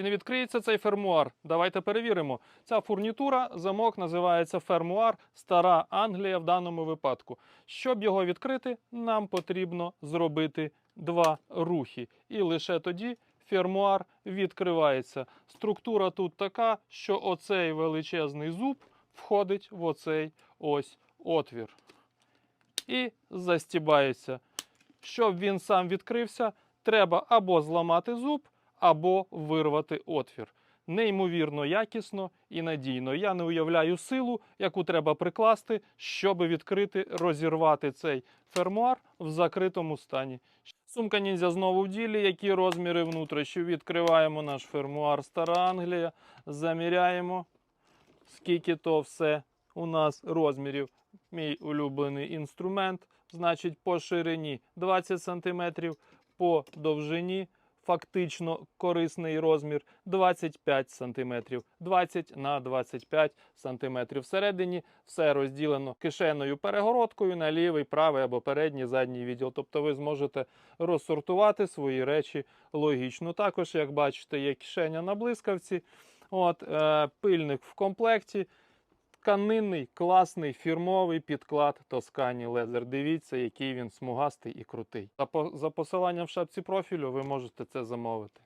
Чи не відкриється цей фермуар? Давайте перевіримо. Ця фурнітура, замок називається фермуар Стара Англія в даному випадку. Щоб його відкрити, нам потрібно зробити два рухи. І лише тоді фермуар відкривається. Структура тут така, що оцей величезний зуб входить в оцей ось отвір. І застібається. Щоб він сам відкрився, треба або зламати зуб, або вирвати отвір. Неймовірно якісно і надійно. Я не уявляю силу, яку треба прикласти, щоб відкрити, розірвати цей фермуар в закритому стані. Сумка ніндзя знову в ділі. Які розміри внутрішні? Відкриваємо наш фермуар Стара Англія, заміряємо, скільки то все у нас розмірів. Мій улюблений інструмент, значить, по ширині 20 см, по довжині фактично корисний розмір 25 см, 20 на 25 см. Всередині все розділено кишеною перегородкою на лівий, правий або передній, задній відділ. Тобто ви зможете розсортувати свої речі логічно. Також, як бачите, є кишеня на блискавці, от, е, пильник в комплекті. Тканинний, класний фірмовий підклад Тоскані Лезер. Дивіться, який він смугастий і крутий. За, по- за посиланням в шапці профілю ви можете це замовити.